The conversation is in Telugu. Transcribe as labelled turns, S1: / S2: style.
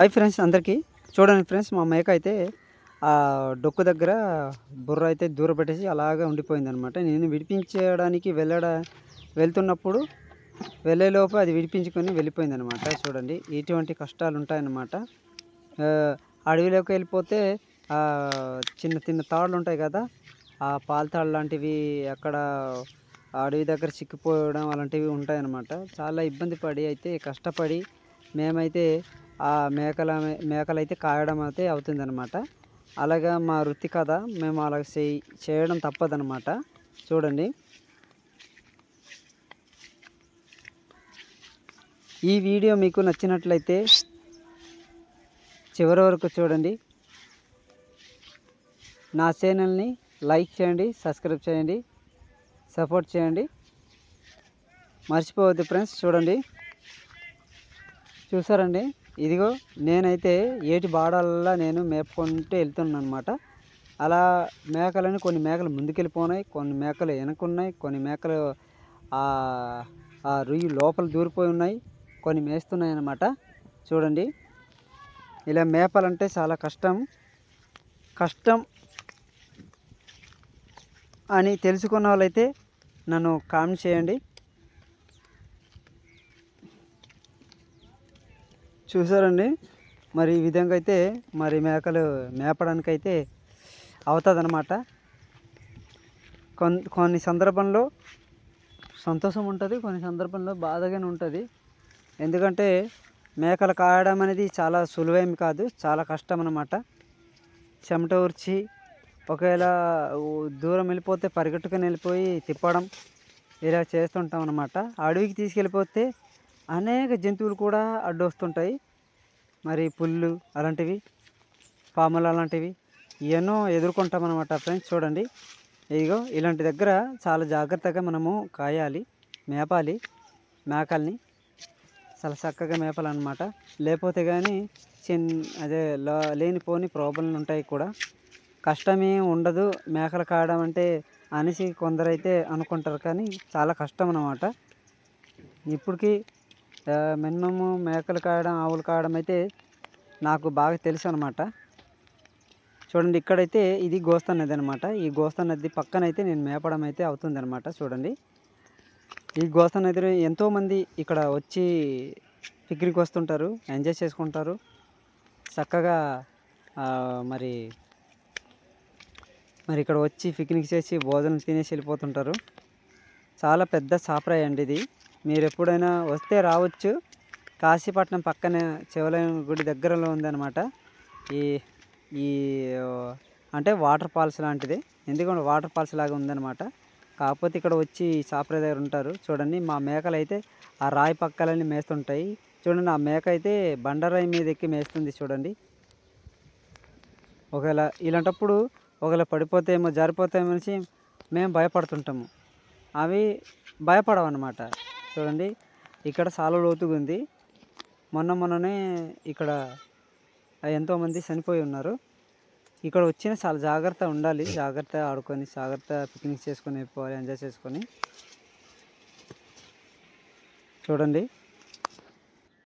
S1: హాయ్ ఫ్రెండ్స్ అందరికీ. చూడండి ఫ్రెండ్స్ మా మేక అయితే ఆ డొక్కు దగ్గర బుర్ర అయితే దూర పెట్టేసి అలాగే ఉండిపోయింది అనమాట నేను విడిపించడానికి వెళ్ళడ వెళ్తున్నప్పుడు వెళ్ళేలోపు అది విడిపించుకొని వెళ్ళిపోయింది అనమాట చూడండి ఇటువంటి కష్టాలు ఉంటాయన్నమాట. అడవిలోకి వెళ్ళిపోతే చిన్న చిన్న తాళ్ళు ఉంటాయి కదా ఆ పాలతాళ్ళు లాంటివి అక్కడ అడవి దగ్గర చిక్కిపోవడం అలాంటివి ఉంటాయన్నమాట. చాలా ఇబ్బంది పడి అయితే కష్టపడి మేమైతే ఆ మేకల మేకలు అయితే కాయడం అయితే అవుతుందన్నమాట. అలాగా మా వృత్తి కథ మేము అలా చేయి చేయడం తప్పదనమాట చూడండి. ఈ వీడియో మీకు నచ్చినట్లయితే చివరి వరకు చూడండి. నా ఛానల్ని లైక్ చేయండి సబ్స్క్రైబ్ చేయండి సపోర్ట్ చేయండి. మర్చిపోవద్దు ఫ్రెండ్స్ చూడండి. చూసారండి? ఇదిగో నేనైతే ఏటి బాడల్లా నేను మేపుకుంటూ వెళ్తున్నాను అనమాట అలా మేకలని కొన్ని మేకలు ముందుకెళ్ళిపోయినాయి కొన్ని మేకలు వెనకున్నాయి కొన్ని మేకలు ఆ ఆ రుయ్యి లోపల దూరిపోయి ఉన్నాయి కొన్ని మేస్తున్నాయి అన్నమాట చూడండి ఇలా మేపాలంటే చాలా కష్టం. కష్టం అని తెలుసుకున్న వాళ్ళైతే నన్ను కామెంట్ చేయండి. చూసారండి మరి ఈ విధంగా అయితే మరి మేకలు మేపడానికైతే అవుతుందన్నమాట. కొన్ని కొన్ని సందర్భంలో సంతోషం ఉంటుంది కొన్ని సందర్భంలో బాధగానే ఉంటుంది. ఎందుకంటే మేకలు కాయడం అనేది చాలా సులువేమి కాదు చాలా కష్టం అన్నమాట చెమట ఊర్చి ఒకవేళ దూరం వెళ్ళిపోతే పరిగెట్టుకుని వెళ్ళిపోయి తిప్పడం ఇలా చేస్తుంటాం అన్నమాట అడవికి తీసుకెళ్ళిపోతే అనేక జంతువులు కూడా అడ్డొస్తుంటాయి. మరి పుల్లు అలాంటివి పాములు అలాంటివి ఎన్నో ఎదుర్కొంటాం అనమాట ఫ్రెండ్స్. చూడండి. ఇదిగో ఇలాంటి దగ్గర చాలా జాగ్రత్తగా మనము కాయాలి మేపాలి మేకల్ని. చాలా చక్కగా మేపాలన్నమాట. లేకపోతే కానీ చిన్ అదే లేనిపోని ప్రాబ్లంలు ఉంటాయి కూడా. కష్టమే ఉండదు. మేకలు కాయడం అంటే అనేసి కొందరైతే అనుకుంటారు కానీ చాలా కష్టం అన్నమాట ఇప్పటికీ మినిమమ్ మేకలు కాయడం ఆవులు కాయడం అయితే నాకు బాగా తెలుసు అనమాట చూడండి ఇక్కడైతే ఇది గోస్తా నది అనమాట ఈ గోస్తా నది పక్కన అయితే నేను మేపడం అయితే అవుతుంది అనమాట చూడండి. ఈ గోస్తా నదిలో ఎంతోమంది ఇక్కడ వచ్చి పిక్నిక్ వస్తుంటారు ఎంజాయ్ చేసుకుంటారు. చక్కగా మరి మరి ఇక్కడ వచ్చి పిక్నిక్ చేసి భోజనం తినేసి వెళ్ళిపోతుంటారు. చాలా పెద్ద సాప్రాయి అండి ఇది. మీరు ఎప్పుడైనా వస్తే రావచ్చు. కాశీపట్నం పక్కనే శివలయం గుడి దగ్గరలో ఉందన్నమాట. ఈ ఈ అంటే వాటర్ ఫాల్స్ లాంటిది. ఎందుకంటే వాటర్ ఫాల్స్ లాగా ఉందన్నమాట. కాకపోతే ఇక్కడ వచ్చి సాపరే దగ్గర ఉంటారు. చూడండి మా మేకలు అయితే ఆ రాయి పక్కలన్నీ మేస్తుంటాయి. చూడండి ఆ మేక అయితే బండరాయి మీద ఎక్కి మేస్తుంది చూడండి. ఒకవేళ ఇలాంటప్పుడు ఒకవేళ పడిపోతేమో జారిపోతామో అనేసి మేము భయపడుతుంటాము. అవి భయపడవన్నమాట. చూడండి. ఇక్కడ చాలా లోతుగా ఉంది. మొన్న మొన్ననే ఇక్కడ ఎంతోమంది చనిపోయి ఉన్నారు. ఇక్కడ వచ్చిన చాలా జాగ్రత్త ఉండాలి. జాగ్రత్త ఆడుకొని జాగ్రత్త పిక్నిక్ చేసుకొని పోవాలి ఎంజాయ్ చేసుకొని. చూడండి.